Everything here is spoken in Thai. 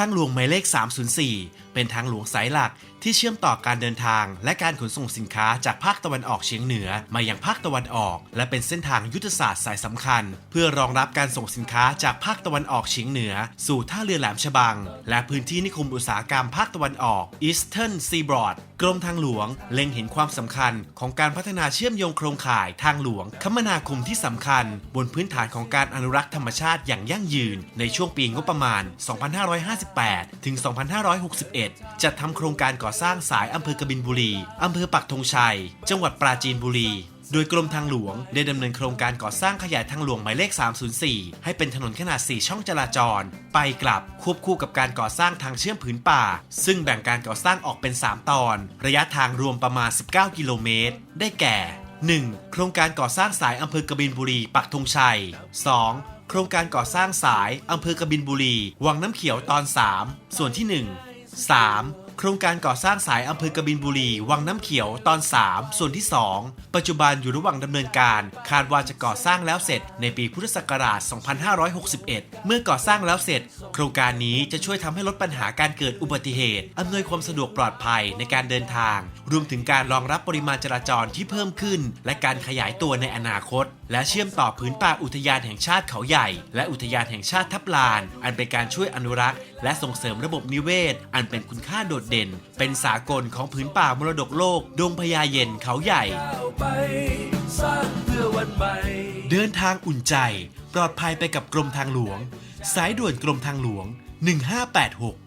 ทางหลวงหมายเลข 304 เป็นทางหลวงสายหลักที่เชื่อมต่อการเดินทาง และการขนส่งสินค้าจากภาคตะวันออกเฉียงเหนือมายังภาคตะวันออก และเป็นเส้นทางยุทธศาสตร์สายสำคัญ เพื่อรองรับการส่งสินค้าจากภาคตะวันออกเฉียงเหนือ สู่ท่าเรือแหลมฉบัง และพื้นที่นิคมอุตสาหกรรมภาคตะวันออก Eastern Seaboard กรมทางหลวง เล็งเห็นความสำคัญของการพัฒนาเชื่อมโยงโครงข่ายทางหลวง คมนาคมที่สำคัญ บนพื้นฐานของการอนุรักษ์ธรรมชาติอย่างยั่งยืน ในช่วงปีงบประมาณ 2558 ถึง 2561 จัดทำโครงการก่อสร้างสายอำเภอกบินบุรีอำเภอปักธงชัย จังหวัดปราจีนบุรี โดยกรมทางหลวงได้ดำเนินโครงการก่อสร้างขยายทางหลวงหมายเลข 304 ให้เป็นถนนขนาด 4 ช่องจราจร ไปกลับควบคู่กับการก่อสร้างทางเชื่อมผืนป่า ซึ่งแบ่งการก่อสร้างออกเป็น 3 ตอน ระยะทางรวมประมาณ 19 กิโลเมตร ได้แก่ 1. โครงการก่อสร้างสายอำเภอกบินบุรี ปักธงชัย 2. โครงการก่อสร้างสายอำเภอกบินบุรี วังน้ำเขียวตอน 3 ส่วนที่ 1 3. โครงการก่อสร้างสายอำเภอกบินบุรี วังน้ำเขียวตอน 3 ส่วนที่ 2 ปัจจุบันอยู่ระหว่างดำเนินการ คาดว่าจะก่อสร้างแล้วเสร็จในปีพุทธศักราช 2561 เมื่อก่อสร้างแล้วเสร็จ โครงการนี้จะช่วยทำให้ลดปัญหาการเกิดอุบัติเหตุ อำนวยความสะดวกปลอดภัยในการเดินทาง รวมถึงการรองรับปริมาณจราจรที่เพิ่มขึ้น และการขยายตัวในอนาคต และเชื่อมต่อพื้นป่าอุทยานแห่งชาติเขาใหญ่ และอุทยานแห่งชาติทับลาน อันเป็นการช่วยอนุรักษ์ และส่งเสริมระบบนิเวศ อันเป็นคุณค่าโดดเด่น เป็นสากลของพื้นป่ามรดกโลก ดงพญาเย็นเขาใหญ่ก้าวไปสร้างเพื่อวันใหม่เดินทางอุ่นใจ ปลอดภัยไปกับกรมทางหลวง สายด่วนกรมทางหลวง 1586